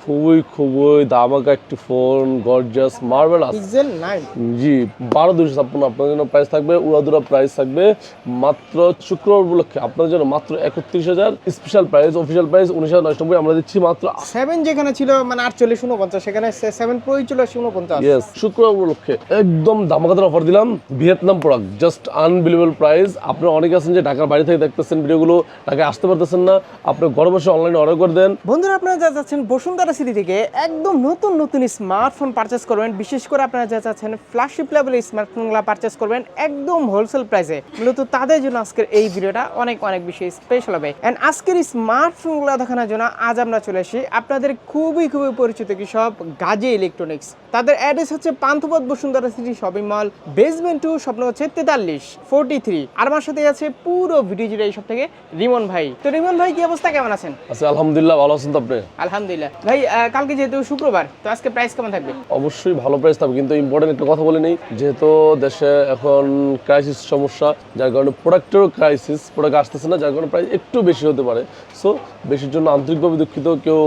খুবই খুবই দামাকা একটি phone gorgeous marble pixel nine G বারো দুশো ছাপ্পান্ন আপনার জন্য প্রাইস থাকবে উড়াদুরা প্রাইস থাকবে মাত্র শুক্রবার উপলক্ষে। আপনার জন্য মাত্র একত্রিশ হাজার। স্পেশাল প্রাইস অফিসিয়াল প্রাইস উনিশ হাজার নয়শো নব্বই আমরা দিচ্ছি মাত্র সেভেন যেখানে ছিল মানে আটচল্লিশ উনপঞ্চাশ সেখানে সেভেন প্রোই ছিল আশি উনপঞ্চাশ ইয়েস শুক্রবার উপলক্ষে একদম দামাকাদার অফার দিলাম Vietnam product just unbelievable price আপনারা অনেকে আছেন যে ঢাকার বাইরে থেকে দেখতেছেন ভিডিওগুলো ঢাকায় আসতে পারতেছেন না। আপনি ঘরে বসে অনলাইনে অর্ডার করে দেন। বন্ধুরা আপনারা যা যাচ্ছেন বসুন্ধরা সিটি থেকে একদম নতুন নতুন স্মার্টফোন পারচেস করবেন। বিশেষ করে আপনারা যা চাচ্ছেন ফ্ল্যাগশিপ লেভেলের স্মার্টফোনগুলো পারচেস করবেন একদম হোলসেল প্রাইসে মূলত তাদের জন্য আজকের এই ভিডিওটা অনেক অনেক বেশি স্পেশাল হবে। অ্যান্ড আজকের স্মার্টফোনগুলো দেখানোর জন্য আজ আমরা চলে আসি আপনাদের খুবই খুবই পরিচিত কি সব গাজী ইলেকট্রনিক্স তাদের অ্যাড্রেস হচ্ছে Panthapath Bashundhara city shopping mall basement two স্বপ্ন হচ্ছে তেতাল্লিশ ফোরটি থ্রি আর আমার সাথে আছে পুরো ভিডিও জুড়ে এইসব থেকে রিমন ভাই। তো রিমন ভাই কি অবস্থা? কেমন আছেন? আচ্ছা আলহামদুলিল্লাহ ভালো আছেন তো আপনি? আলহামদুলিল্লাহ। ভাই আহ, কালকে যেহেতু শুক্রবার তো আজকে প্রাইস কেমন থাকবে? অবশ্যই ভালো প্রাইস থাকবে কিন্তু ইম্পর্টেন্ট একটা কথা বলে নেই। যেহেতু দেশে এখন ক্রাইসিস সমস্যা যার কারণে প্রোডাক্টেরও ক্রাইসিস প্রোডাক্ট আসতেছে না যার কারণে প্রাইস একটু বেশি হতে পারে। সো বেশির জন্য আন্তরিকভাবে দুঃখিত কেউ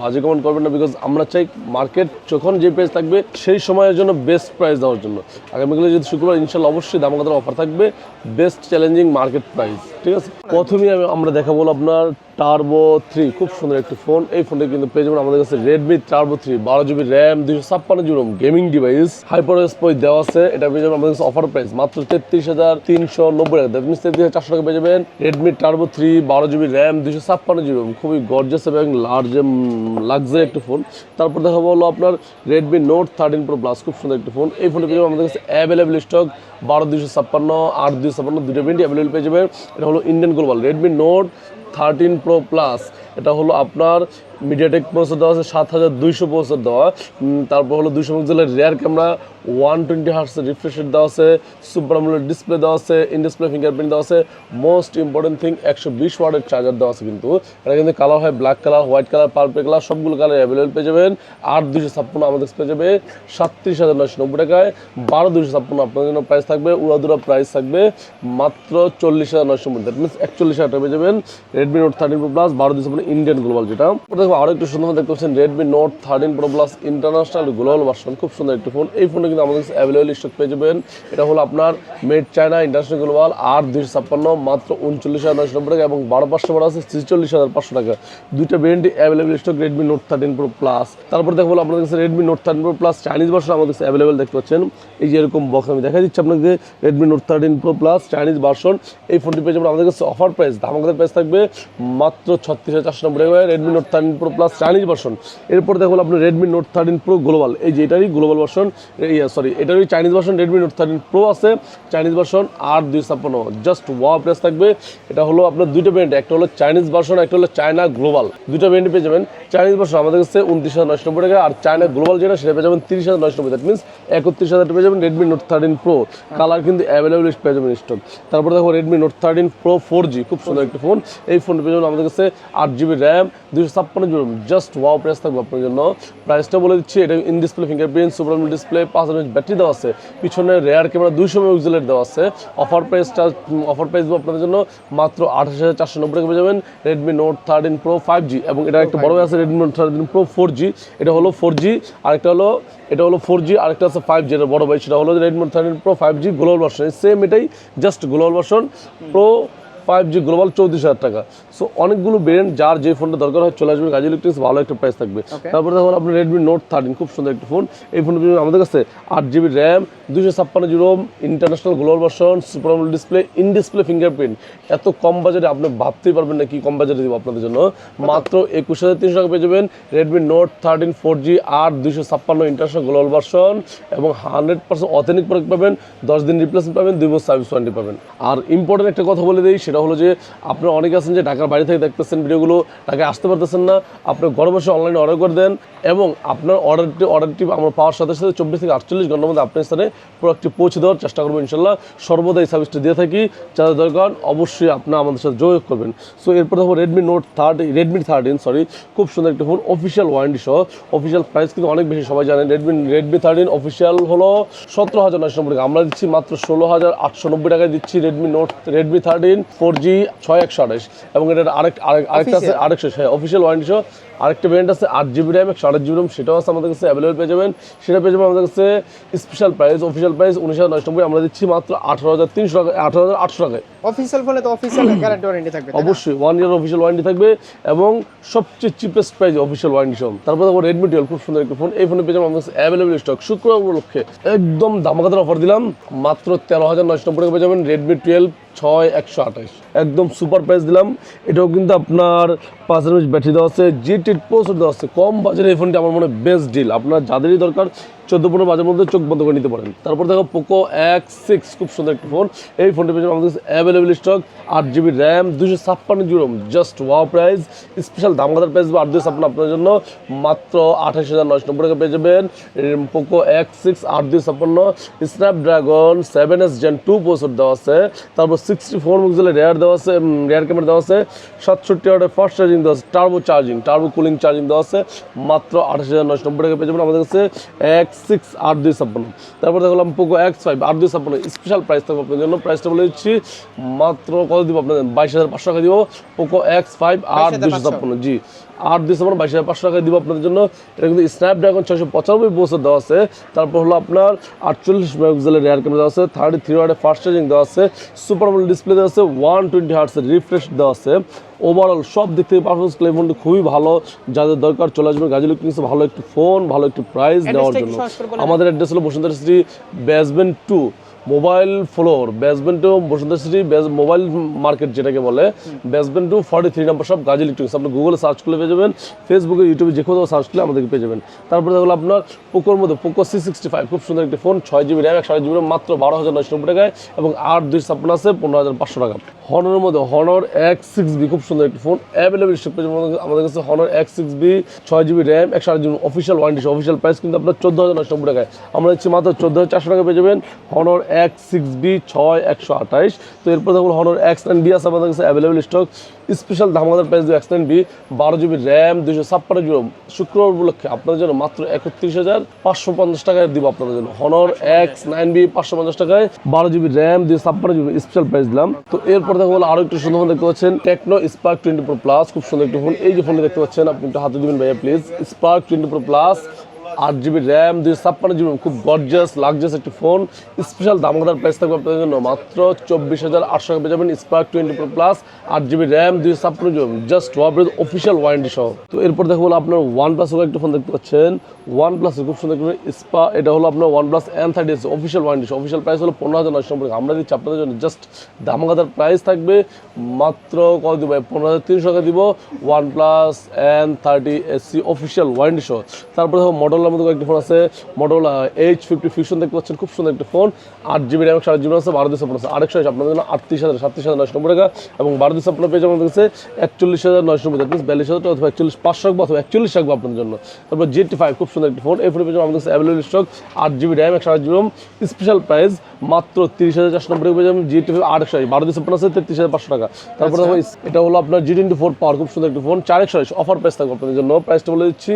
বাজে কমেন্ট করবেন না বিকজ আমরা চাই মার্কেট যখন যে প্রাইস থাকবে সেই সময়ের জন্য বেস্ট প্রাইস দেওয়ার জন্য। আগামীকালে যদি শুক্রবার ইনশাল্লাহ অবশ্যই দামাকাতার অফার থাকবে বেস্ট চ্যালেঞ্জিং মার্কেট প্রাইস ঠিক আছে? প্রথমেই আমি আমরা দেখাবো আপনার টার্বো থ্রি খুব সুন্দর একটি ফোন এই ফোনটা কিন্তু পেয়ে যাবেন আমাদের কাছে রেডমি টার্বো থ্রি বারো জিবি র্যাম দুশো ছাপ্পান্ন জিবি গেমিং ডিভাইস হাইপার স্পোই দেওয়া আছে। এটা পেয়ে যাবেন আমাদের কাছে অফার প্রাইস মাত্র তেত্রিশ হাজার তিনশো নব্বই টাকা। মিনস তেত্রিশ হাজার চারশো টাকা পেয়ে যাবেন রেডমি টার্বো থ্রি বারো জিবি র্যাম দুশো ছাপ্পান্ন জিবি রোম খুবই গর্জাস এবং লার্জ লাক্সারি একটি ফোন তারপর দেখা হলো আপনার Redmi Note thirteen Pro Plus খুব সুন্দর একটি ফোন এই ফোনটা পেয়ে যাবেন আমাদের কাছে অ্যাভেলেবল স্টক বারো দুশো ছাপ্পান্ন, আট দুশো ছাপ্পান্ন দুটো ভেন্টি অ্যাভেলেবল পেয়ে যাবেন। এটা হলো Indian global Redmi Note thirteen Pro Plus এটা হলো আপনার মিডিয়াটেক প্রসেসর দেওয়া আছে সাত হাজার দুইশো প্রসেসর দেওয়া। তারপর হলো দুইশো পিক্সেলের রেয়ার ক্যামেরা ওয়ান টোয়েন্টি হার্টসের রিফ্রেশ রেট দেওয়া আছে সুপার আমলের ডিসপ্লে দেওয়া আছে ইন ডিসপ্লে ফিঙ্গারপ্রিন্ট দেওয়া আছে। মোস্ট ইম্পর্টেন্ট থিং একশো বিশ ওয়ার্ডের চার্জার দেওয়া আছে কিন্তু। এটা কিন্তু কালার হয় black colour white colour purple colour সবগুলো কালার অ্যাভেলেবল পেয়ে যাবেন। আট দুশো ছাপ্পান্ন আমাদের পেয়ে যাবে, সাতত্রিশ হাজার নয়শো নব্বই টাকায়। বারো দুশো ছাপ্পান্ন আপনার জন্য প্রাইস থাকবে, উড়াদুরা প্রাইস থাকবে, মাত্র চল্লিশ হাজার নয়শো মধ্যে দ্যাট মিনস একচল্লিশ হাজার টাকা পেয়ে যাবেন। Redmi Note thirteen Pro Plus বারো দুশো ছাপ্পান্ন ইন্ডিয়ান গ্লোবাল যেটা। দেখো আরও একটু সুন্দর দেখতে পাচ্ছেন Redmi Note thirteen Pro Plus international global version খুব সুন্দর একটি ফোন এই ফোনটা কিন্তু আমাদের অ্যাভেলেবল স্টক পেয়ে যাবেন। এটা হলো আপনার মেড চায়না ইন্টারন্যাশনাল গ্লোবাল আট দুইশো ছাপ্পান্ন, মাত্র উনচল্লিশ হাজার নব্বই টাকা এবং বারো পাঁচশো বারো আছে, ছেচল্লিশ হাজার পাঁচশো টাকা। দুইটা brand available stock Redmi Note thirteen Pro Plus তারপর দেখো আপনাদের কাছে Redmi Note thirteen Pro Plus Chinese version আমাদের কাছে অ্যাভেলেবল দেখতে পাচ্ছেন। এই যে এরকম বক্স আমি দেখা দিচ্ছি আপনাকে Redmi Note thirteen Pro Plus Chinese version এই ফোনটি পেয়ে যাবেন আমাদের কাছে অফার প্রাইস ধামাকাদের প্রাইস থাকবে মাত্র ছত্রিশ হাজার চারশো নব্বই টাকা। Redmi Note thirteen Pro Plus Chinese version এরপর দেখো আপনি Redmi Note thirteen Pro global এই যে এটারই গ্লোবাল ভার্সন সরি এটারই Chinese version Redmi Note thirteen Pro আছে চাইনিজ ভার্সন আর দুই ছাপ্পান্ন। জাস্ট ওয়া প্রাইস থাকবে। এটা হলো আপনার দুইটা ব্র্যান্ড একটা হলো চাইনিজ ভার্সন একটা হলো চায়না গ্লোবাল দুইটা ব্র্যান্ড পেয়ে যাবেন। চাইনিজ ভার্সন আমাদের কাছে উনত্রিশ হাজার নয়শো টাকা, আর চায়না গ্লোবাল যেটা, সেটা পেয়ে যাবেন তিরিশ হাজার নয়শো দ্যাট মিনস একত্রিশ হাজার পেয়ে যাবেন Redmi Note thirteen Pro colour কিন্তু অ্যাভেলেবল পেয়ে যাবেন স্টক তারপর দেখো Redmi Note thirteen Pro four G খুব সুন্দর একটি ফোন এই ফোন পেয়ে যাবেন আমাদের কাছে আট জিবি র্যাম দুশো ছাপ্পান্ন জিবি জাস্ট ওয়াও প্রাইস থাকবে আপনার জন্য। প্রাইসটা বলে দিচ্ছি এটা in display fingerprint super display পাঁচ হাজার ব্যাটারি দেওয়া আছে। পিছনে রেয়ার ক্যামেরা দুইশো মেগাপিক্সেলের দেওয়া আছে। অফার প্রাইসটা অফার প্রাইস আপনাদের জন্য মাত্র আঠাশ হাজার চারশো নব্বই টাকা পেয়ে যাবেন। Redmi Note thirteen Pro five G এবং এটা একটা বড় আছে Redmi Note thirteen Pro four G এটা হলো ফোর জি আরেকটা হলো এটা হলো ফোর জি আরেকটা আছে ফাইভ জি এটা বড় ভাই সেটা হলো Redmi Note thirteen Pro five G global version same এটাই just global version Pro five G global চৌত্রিশ হাজার টাকা। সো অনেকগুলো ব্র্যান্ড যার যে ফোনটা দরকার হয় চলে আসবে গাজী ইলেকট্রিক্স ভালো একটা প্রাইস থাকবে। তারপরে দেখুন আপনি রেডমি নোট থার্টিন খুব সুন্দর একটা ফোন এই ফোন আমাদের কাছে আট জিবি র্যাম দুশো ছাপ্পান্ন zero international global version super display in display fingerprint এত কম বাজারে আপনি ভাবতেই পারবেন না কি কম বাজারে দিব আপনাদের জন্য। মাত্র একুশ হাজার তিনশো টাকা পেয়ে যাবেন Redmi Note thirteen four G আট দুশো ছাপ্পান্ন ইন্টারন্যাশনাল গ্লোবাল ভার্সন এবং হান্ড্রেড পার্সেন্ট অথেনিক প্রোডাক্ট পাবেন দশ দিন রিপ্লেসমেন্ট পাবেন দুই বছর সার্ভিস ওয়ারেন্টি পাবেন। আর ইম্পর্টেন্ট একটা কথা বলে দিই সেটা হলো যে আপনারা অনেকে আছেন যে ঢাকার বাড়ি থেকে দেখতেছেন ভিডিওগুলো, ঢাকায় আসতে পারতেছেন না। আপনি ঘরে বসে অনলাইনে অর্ডার করে দেন এবং আপনার অর্ডারটি অর্ডারটি আমরা পাওয়ার সাথে সাথে চব্বিশ থেকে আটচল্লিশ ঘণ্টার মধ্যে আপনার স্থানে প্রোডাক্টটি পৌঁছে দেওয়ার চেষ্টা করব ইনশাল্লাহ। সর্বদা এই সার্ভিসটি দিয়ে থাকি। যাদের দরকার অবশ্যই আপনার আমাদের সাথে যোগাযোগ করবেন। সো এরপর দেখো Redmi Note thirty Redmi thirteen sorry খুব সুন্দর একটা ফোন অফিসিয়াল ওয়ারেন্টি সহ। অফিসিয়াল প্রাইস কিন্তু অনেক বেশি, সবাই জানেন। রেডমি রেডমি থার্টিন অফিসিয়াল হলো সতেরো হাজার নয়শো নব্বই টাকা। আমরা দিচ্ছি মাত্র ষোলো হাজার আটশো নব্বই টাকায় দিচ্ছি Redmi Note Redmi thirteen four G ছয় একশো আঠাশ এবং এটার আরেক আরেক আরেকটা আছে আরেকশো হ্যাঁ অফিসিয়াল ওয়ারেন্টি সহ আরেকটা ভ্যারিয়েন্ট আছে আট জিবি র্যাম একশো আট জিবি র্যাম সেটাও আছে আমাদের কাছে অ্যাভেলেবল পেয়ে যাবেন। সেটা পেয়ে যাবেন আমাদের কাছে স্পেশাল প্রাইস অফিসিয়াল প্রাইস উনিশ হাজার নয়শো আমরা দিচ্ছি মাত্র আঠারো হাজার তিনশো টাকা আঠারো হাজার আটশো টাকায়। অফিসিয়াল ফোনে তো অফিসিয়াল গ্যারান্টি ওয়ারেন্টি থাকবে অবশ্যই ওয়ান ইয়ার অফিসিয়াল ওয়ারেন্টি থাকবে এবং সবচেয়ে চিপেস্ট প্রাইস অফিসিয়াল ওয়ারেন্টি সহ। তারপর দেখো রেডমি টুয়েলভ খুব সুন্দর একটা ফোন এই ফোনে পেয়ে যাব আমাদের কাছে অ্যাভেলেবল স্টক শুক্রবার উপলক্ষে একদম দামাকাতার অফার দিলাম মাত্র তেরো হাজার নয়শো নব্বই টাকা পেয়ে যাবেন রেডমি টুয়েলভ ছয় একশো আঠাশ। একদম সুপার প্রাইস দিলাম। এটাও কিন্তু আপনার পাঁচ ব্যাটারি দেওয়া আছে জি প্রসেসর দেওয়া আছে। কম বাজারে এই ফোনটি আমার মনে বেস্ট ডিল আপনার যাদেরই দরকার চোদ্দ পনেরো বাজার মধ্যে চোখ বন্ধ করে নিতে পারেন। তারপর দেখো পোকো এক্স সিক্স খুব সুন্দর একটা ফোন এই ফোনটি পেয়ে যাবেন আমাদের অ্যাভেলেবল স্টক আট জিবি র্যাম দুশো ছাপ্পান্ন জিরো জাস্ট ওয়া প্রাইস স্পেশাল দামগাদার প্রাইস বা আট দুশো ছাপ্পান্ন আপনার জন্য। মাত্র আঠাশ হাজার নয়শো নব্বই টাকা পেয়ে যাবেন। পোকো এক্স সিক্স আট দুশো ছাপ্পান্ন। Snapdragon seven S Gen two processor দেওয়া আছে। তারপর সিক্সটি ফোর পিক্সেলের রেয়ার দেওয়া আছে রেয়ার ক্যামেরা দেওয়া আছে। সাতষট্টি ওয়াটের ফাস্ট চার্জিং দেওয়া আছে turbo charging turbo cooling charging দেওয়া আছে। মাত্র আঠাশ হাজার নয়শো নব্বই টাকা পেয়ে যাবেন আমাদের কাছে এক্স সিক্স আট দুই ছাপ্পান্ন। তারপর দেখলাম পোকো এক্স ফাইভ আট দুই ছাপ্পান্ন। স্পেশাল প্রাইস থাকবে আপনার জন্য। প্রাইসটা বলে দিচ্ছি মাত্র কত দিব আপনাদের? বাইশ হাজার পাঁচশো টাকা দিব। পোকো এক্স ফাইভ আট দুশো ছাপ্পান্ন। জি আট ডিসেম্বর বাইশ হাজার পাঁচশো টাকা দিব আপনাদের জন্য। এটা কিন্তু স্ন্যাপড্রাগন ছয়শো পঁচানব্বই বছর দেওয়া আছে। তারপর হলো আপনার আটচল্লিশ মেগাপিক্সেলের রেয়ার ক্যামেরা দেওয়া আছে। থার্টি থ্রি ওয়ার্ডের ফাস্ট চার্জিং দেওয়া আছে। সুপার ডিসপ্লে দেওয়া আছে। ওয়ান টোয়েন্টি হার্টসের রিফ্রেশ দেওয়া আছে। ওভারঅল সব দিক থেকে পারফরমেন্স ক্লেম ফোনটি খুবই ভালো। যাদের দরকার চলে আসবেন গাজী কিংস ভালো একটি ফোন ভালো একটি প্রাইস দেওয়ার জন্য। আমাদের অ্যাড্রেস হলো Bashundhara Shri basement two mobile floor basement two Bashundhara city mobile market যেটাকে বলে basement two forty three number সব গাজী ইলেকট্রনিক্স আপনি গুগলে সার্চ করলে পেয়ে যাবেন ফেসবুকে ইউটিউবে যে কোথাও সার্চ করলে আমাদেরকে পেয়ে যাবেন। তারপরে দেখল আপনার পোকোর মধ্যে পোকো সি সিক্সটি ফাইভ খুব সুন্দর একটি ফোন ছয় জিবি র্যাম একশো জিবি মাত্র বারো হাজার নয়শো নব্বই টাকায় এবং আট দুই ছাপ্পান্ন আছে, পনেরো হাজার পাঁচশো টাকা। হনরের মধ্যে হনর এক্স সিক্স বি খুব সুন্দর একটি ফোন অ্যাভেলেবল স্টক আমাদের কাছে হনর এক্স সিক্স বি ছয় জিবি র্যাম একশো আট GB official warranty official price কিন্তু আপনার চোদ্দ হাজার নয়শো নব্বই টাকায়। আমরা দিচ্ছি মাত্র চোদ্দ হাজার চারশো টাকা পেয়ে যাবেন হনর এক্স সিক্স বি ছয়, একশো আঠাইশ। তো এরপর দেখুন হনর এক্স নাইন বি আছে, আমাদের কাছে অ্যাভেলেবল স্টক স্পেশাল ধামাকাদার প্রাইস এক্স নাইন বি বারো জিবি র্যাম দুশো ছাপ্পান্ন জিবি শুক্রবার উপলক্ষে আপনাদের জন্য মাত্র একত্রিশ হাজার পাঁচশো পঞ্চাশ টাকায় দিব আপনাদের জন্য। হনর এক্স নাইন বি পাঁচশো পঞ্চাশ টাকায় বারো জিবি র্যাম দুশো ছাপ্পান্ন জিবি স্পেশাল প্রাইস দিলাম। তো এরপর দেখো বলে আরও একটু সুন্দর ফোন দেখতে পাচ্ছেন Tecno Spark twenty Pro Plus খুব সুন্দর একটি ফোন এই যে ফোনটি দেখতে পাচ্ছেন, আপনি একটু হাতে দিবেন ভাইয়া please Spark twenty Pro Plus আট জিবি র্যাম, দুই ছাপ্পান্ন জিবি, খুব গর্জাস লাক্সাস একটি ফোন স্পেশাল দামদার প্রাইস থাকবে আপনাদের জন্য মাত্র চব্বিশ হাজার আটশো টাকা পেয়ে যাবেন স্পার্ক টোয়েন্টি প্রো প্লাস আট জিবি র্যাম, দুই ছাপ্পান্ন জিবি জাস্ট ওয়াবের অফিসিয়াল ওয়ারেন্টি সহ। তো এরপর দেখো বলো আপনার ওয়ান প্লাস একটা ফোন দেখতে পাচ্ছেন। ওয়ান প্লাস খুব সুন্দর স্পা এটা হলো আপনার One Plus N thirty S official warranty official price হলো পনেরো হাজার নয়শো টাকা। আমরা দিচ্ছি, আপনাদের জন্য জাস্ট দামাগাদার প্রাইস থাকবে। মাত্র কত দিব পনেরো হাজার তিনশো টাকা দিব। One Plus N thirty SE official warranty সহ। তারপরে দেখো মডেলের মধ্যে একটি ফোন আছে। মডেল এইচ ফিফটি ফিউশন দেখতে পাচ্ছেন খুব সুন্দর একটি ফোন আট জিবি র্যাম সাত জিবি আছে বারো দুশো পনেরো আরেকশো আছে আপনাদের জন্য আটত্রিশ হাজার সাতত্রিশ হাজার নয়শো নব্বই টাকা এবং বারো দুশো আপনার পেয়ে আমাদের কাছে একচল্লিশ হাজার নয়শো নব্বই। টাকা বিয়াল্লিশ হাজার অথবা একচল্লিশ পাঁচশো রাখব অথবা একচল্লিশ রাখব আপনাদের জন্য। তারপর জিটি ফাইভ খুব সুন্দর একটি ফোন এই ফোনে পেয়ে যাবেন আমাদের কাছে অ্যাভেলেবল স্টক আট জিবি র্যাম একশো আট জিবি স্পেশাল প্রাইস মাত্র তিরিশ হাজার চারশো নব্বই টাকা পেয়ে যাবেন জিটি ফাইভ আটশো বারো দুশো পনেরো আছে তেত্রিশ হাজার পাঁচশো টাকা। তারপরে এটা হলো আপনার জি টোয়েন্টি ফোর পাওয়ার খুব সুন্দর একটি ফোন চার একশো অফার প্রাইস থাকবে আপনাদের জন্য। প্রাইসটা বলে দিচ্ছি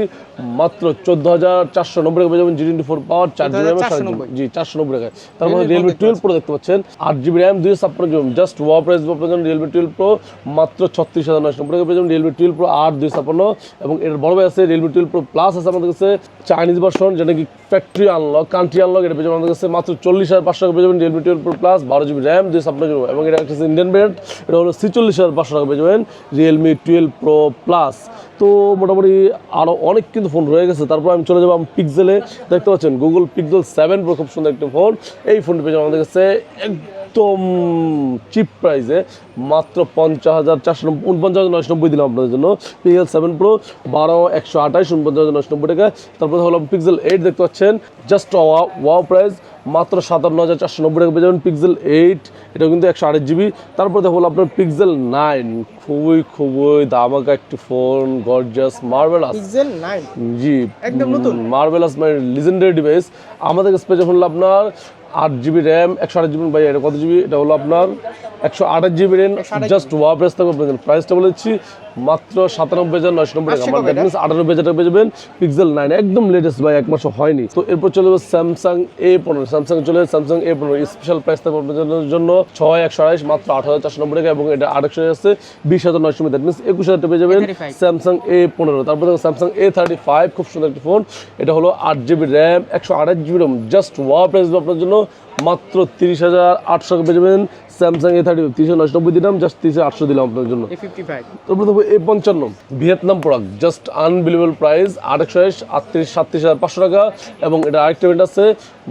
মাত্র চোদ্দ হাজার চারশো নব্বই টাকা পেয়ে যাবেন জি টোয়েন্টি ফোর পাওয়ার চার জিবি র্যাম জি চারশো নব্বই টাকায়। তারপরে রিয়েলমি টুয়েলভ প্রো দেখতে পাচ্ছেন। আট জিবি র্যাম দুই ছাপ্পান্ন জিবি জাস্ট ওয়া প্রাইস আপনার জন্য রিয়েলমি টুয়েলভ প্রো মাত্র ছত্রিশ হাজার নয়শো নব্বই টাকা পেয়ে যাবেন রিয়েলমি টুয়েলভ প্রো আট দুই ছাপ্পান্ন এবং এর বড় ভাই আছে রিয়েলমি টুয়েলভ প্রো প্লাস আছে আমাদের কাছে। চাইনিজ ভার্সন যেটা কি ফ্যাক্টরি আনলক কান্ট্রি আনলক এটা পেয়ে যাবেন আমাদের কাছে। মাত্র চল্লিশ হাজার পাঁচশো টাকা পেয়ে যাবেন রিয়েলমি টুয়েলভ প্রো প্লাস বারো জিবি র্যাম দুই ছাপ্পান্ন জিবি এবং এটা একটা ইন্ডিয়ান ব্র্যান্ড এটা হলো ছিচল্লিশ হাজার পাঁচশো টাকা পেয়ে যাবেন রিয়েলমি টুয়েলভ প্রো প্লাস তো মোটামুটি আরও অনেক কিন্তু ফোন রয়ে গেছে। তারপর আমি চলে যাব আমি পিক্সেলে দেখতে পাচ্ছেন গুগল পিক্সেল সেভেন প্রো খুব সুন্দর একটা ফোন এই ফোনটি পেয়ে যাবেন আমাদের কাছে একদম চিপ প্রাইসে মাত্র পঞ্চাশ হাজার চারশো উনপঞ্চাশ হাজার নব্বই দিলাম আপনাদের জন্য। পিক্সেল সেভেন প্রো বারো, একশো আঠাশ উনপঞ্চাশ হাজার নয়শো নব্বই টাকা। তারপরে হলো পিক্সেল এইট দেখতে পাচ্ছেন। জাস্ট ওয়া ওয়াও প্রাইস মাত্র সাতান্ন হাজার চারশো নব্বই টাকা পেয়ে যাবেন পিক্সেল এইট এটা কিন্তু একশো আড়াই জিবি তারপর দেখো আপনার পিক্সেল নাইন খুবই খুবই দামাকা একটি phone gorgeous marvellous Pixel nine G একদম নতুন। মার্বেলাস মানে লিজেন্ডারি ডিভাইস আমাদের কাছে পেয়ে হলো আপনার আট জিবি র্যাম একশো আট জিবি ভাই এটা কত জিবি এটা হলো আপনার একশো আঠাশ জিবি র্যাম জাস্ট ওয়া প্রাইস থাকবে প্রাইসটা বলেছি মাত্র সাতানব্বই হাজার নয়শো নব্বই টাকা। আমার মিনস আটানব্বই হাজার টাকা পেয়ে যাবেন পিক্সেল নাইন একদম লেটেস্ট ভাই এক মাসও হয়নি। তো এরপর চলে যাবে স্যামসাং এ পনেরো। স্যামসাং চলে স্যামসাং এ পনেরো। স্পেশাল প্রাইস থাকবে আপনাদের জন্য ছয় একশো আড়াইশ মাত্র আট হাজার চারশো নব্বই টাকা এবং এটা আরেকশো আছে বিশ হাজার নয়শো দ্যাট মিনস একুশ হাজার টাকা পেয়ে যাবেন স্যামসাং এ পনেরো। তারপর স্যামসাং এ থার্টি ফাইভ খুব সুন্দর একটি ফোন এটা হলো আট জিবি র্যাম একশো আঠাশ GB RAM just wow price আপনার জন্য মাত্র তিরিশ হাজার আটশো পেয়ে যাবেন স্যামসাং এ থার্টি তিরিশ নয়শো নব্বই দিলাম জাস্ট তিরিশ আটশো দিলাম আপনার জন্য। তারপরে এ পঞ্চান্ন Vietnam product just unbelievable price আটশো আটত্রিশ সাতত্রিশ হাজার পাঁচশো টাকা এবং এটা আরেকটা ইভেন্ট আছে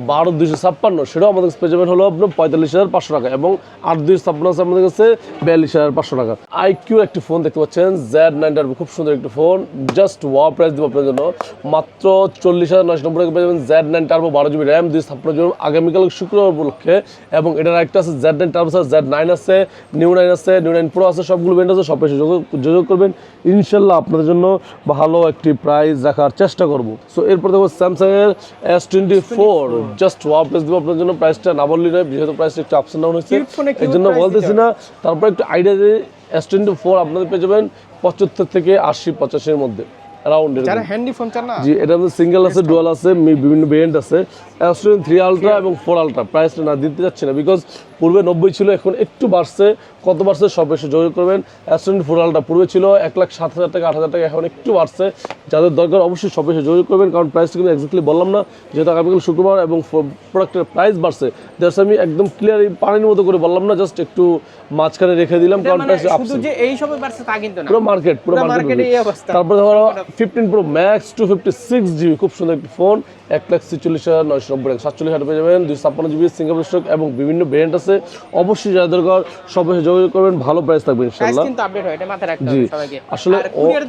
বারো দুইশো ছাপ্পান্ন সেটাও আমাদের কাছে পেয়ে হলো আপনার পঁয়তাল্লিশ হাজার পাঁচশো টাকা এবং আট দুইশো ছাপ্পান্ন আছে আমাদের কাছে বিয়াল্লিশ হাজার পাঁচশো টাকা। আইকিউ একটি ফোন দেখতে পাচ্ছেন জেড নাইনটার খুব সুন্দর একটি ফোন জাস্ট ওয়া প্রাইস দেবো আপনার জন্য মাত্র চল্লিশ হাজার নয়শো নব্বই টাকা পেয়ে যাবেন জেড নাইন টার্বো বারো জিবি র্যাম দুই ছাপ্পান্ন জিবি আগামীকাল শুক্রবার উপলক্ষে এবং এটার একটা আছে জেড নাইন টার্বো আছে জেড নাইন আছে নিউ নাইন আছে নিউ নাইন প্রো আছে সবগুলো ব্যান্ড আছে সব এসে যোগাযোগ করবেন। ইনশাল্লাহ আপনাদের জন্য ভালো একটি প্রাইস রাখার চেষ্টা করব। সো এরপর দেখো স্যামসাং এর এস টোয়েন্টি ফোর জাস্ট ওয়া প্রাইস দেবো। আপনার জন্য প্রাইসটা না বললি নয় যেহেতু প্রাইসটা একটু আপস ডাউন হয়েছে। এই জন্য বলতেছি না তারপর একটু আইডিয়া এস টোয়েন্টি ফোর আপনাদের পেয়ে যাবেন পঁচাত্তর থেকে আশি পঁচাশির মধ্যে অ্যারাউন্ড যারা হ্যান্ডি ফোন চান না? জি এটা মধ্যে সিঙ্গেল আছে ডুয়াল আছে বিভিন্ন ভেরিয়েন্ট আছে। অ্যাস্ট্রোন থ্রি আলট্রা এবং ফোর আলট্রা প্রাইসটা না দিতে যাচ্ছে না বিকজ পূর্বে নব্বই ছিল এখন একটু বাড়ছে। কত বাড়ছে সব এসে যোগাযোগ করবেন। অ্যাস্ট্রোন ফোর পূর্বে ছিল এক লাখ সাত হাজার টাকা আট হাজার টাকা এখন একটু বাড়ছে। যাদের দরকার অবশ্যই সব এসে যোগাযোগ করবেন কারণ প্রাইসটা কিন্তু এক্স্যাক্টলি বললাম না। যেহেতু আগামীকাল শুক্রবার এবং প্রোডাক্টের প্রাইস বাড়ছে দ্যাটস আমি একদম ক্লিয়ার পানির মতো করে বললাম না জাস্ট একটু মাঝখানে রেখে দিলাম কারণ মানে প্রাইস যে এই সবে বাড়ছে তা কিন্তু না। পুরো মার্কেট পুরো মার্কেট। তারপরে ধরো fifteen Pro Max two fifty six GB খুব সুন্দর একটি ফোন এক লাখ ছেচল্লিশ হাজার নয়শো নব্বই টাকা সাতচল্লিশ হাজার পেয়ে যাবেন দুই ছাপ্পান্ন জিবি সিঙ্গাপুর স্টক এবং বিভিন্ন ভেরিয়েন্ট আছে। অবশ্যই যারা দরকার সব এসে যোগাযোগ করবেন ভালো প্রাইস থাকবে প্রাইস ইনশাল্লাহ। কিন্তু আপডেট হয় এটা মাথায় রাখতে হবে সবাইকে। আসলে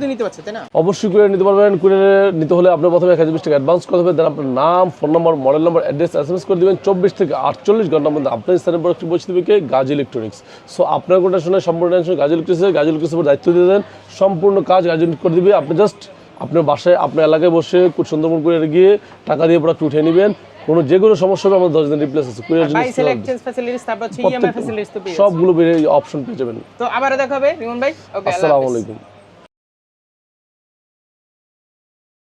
তো নিতে পারছে তাই না? অবশ্যই করে নিতে পারবেন। করে নিতে হলে আপনার প্রথমে এক হাজার বিশ টাকা অ্যাডভান্স করতে হবে দেন আপনার নাম phone number model number address S M S করে দেবেন। চব্বিশ থেকে আটচল্লিশ ঘণ্টার মধ্যে আপনার স্থানীয় প্রোডাক্টটি পৌঁছে দেবে কে? গাজী ইলেকট্রনিক্স সো আপনার কোনো টেনশনে সম্পূর্ণ টেনশন গাজী ইলেকট্রিক্সের গাজী উপর দায়িত্ব দিয়ে দেন। সম্পূর্ণ কাজ গাজী করে দিবে। আপনি জাস্ট আপনার বাসায় আপনার এলাকায় বসে খুব সুন্দরবন করে গিয়ে টাকা দিয়ে প্রোডাক্ট উঠিয়ে নেবেন। কোনো যে কোনো সমস্যা হবে আমাদের দশ দিন রিপ্লেস আছে। কুরিয়ার জন্য সেল জিনিস এক্সচেঞ্জ ফ্যাসিলিটিস তারপর হচ্ছে ইএমআই ফ্যাসিলিটিস তো পেয়ে। সবগুলো অপশন পেয়ে যাবেন। তো আবারও দেখা হবে রিমন ভাই। ওকে আসসালামু আলাইকুম।